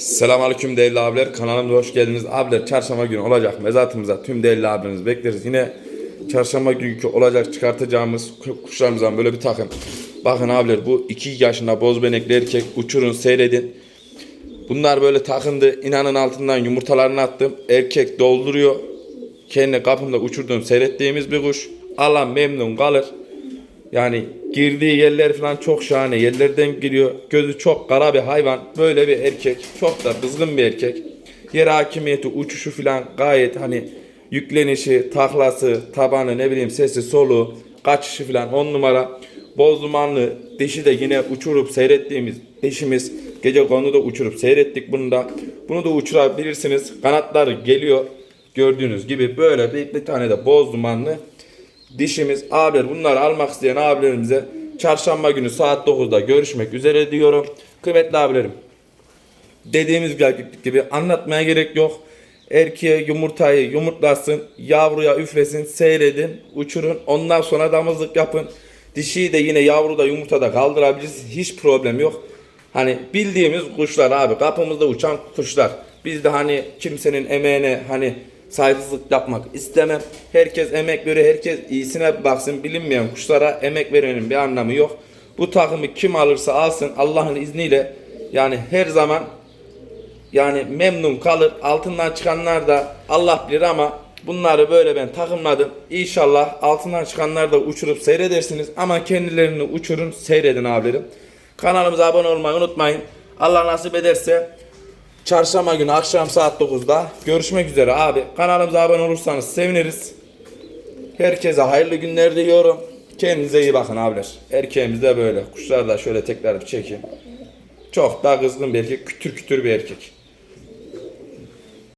Selamünaleyküm değerli abiler. Kanalımıza hoş geldiniz. Abiler çarşamba günü olacak mezatımıza tüm değerli abilerimizi bekleriz. Yine çarşamba günkü olacak çıkartacağımız ku- kuşlarımızdan böyle bir takım. Bakın abiler bu 2 yaşında bozbenekli erkek uçurun seyredin. Bunlar böyle takındı. İnanın altından yumurtalarını attım. Erkek dolduruyor. Kendi kapımda uçurduğum seyrettiğimiz bir kuş. Allah memnun kalır. Yani girdiği yerler falan çok şahane. Yerlerden giriyor. Gözü çok kara bir hayvan. Böyle bir erkek. Çok da kızgın bir erkek. Yer hakimiyeti, uçuşu falan gayet hani yüklenişi, taklası, tabanı, ne bileyim sesi, soluğu, kaçışı falan on numara. Boz dumanlı dişi de yine uçurup seyrettiğimiz dişimiz. Gece konuda uçurup seyrettik bunu da. Bunu da uçurabilirsiniz. Kanatları geliyor. Gördüğünüz gibi böyle bir, bir tane de boz dumanlı dişimiz abiler bunları almak isteyen abilerimize çarşamba günü saat 9'da görüşmek üzere diyorum. Kıymetli abilerim dediğimiz gibi anlatmaya gerek yok. Erkeğe yumurtayı yumurtlasın, yavruya üflesin, seyredin, uçurun. Ondan sonra damızlık yapın. Dişiyi de yine yavruda yumurtada kaldırabiliriz. Hiç problem yok. Hani bildiğimiz kuşlar abi kapımızda uçan kuşlar. Biz de hani kimsenin emeğine hani saygısızlık yapmak istemem. Herkes emek veriyor. Herkes iyisine baksın. Bilinmeyen kuşlara emek vermenin bir anlamı yok. Bu takımı kim alırsa alsın Allah'ın izniyle yani her zaman yani memnun kalır. Altından çıkanlar da Allah bilir ama bunları böyle ben takımladım. İnşallah altından çıkanlar da uçurup seyredersiniz. Ama kendilerini uçurun seyredin abilerim. Kanalımıza abone olmayı unutmayın. Allah nasip ederse çarşamba günü akşam saat 9'da görüşmek üzere abi. Kanalımıza abone olursanız seviniriz. Herkese hayırlı günler diliyorum. Kendinize iyi bakın abiler. Erkeğimiz de böyle. Kuşlar da şöyle tekrar bir çekeyim. Çok da kızgın bir erkek. Kütür kütür bir erkek.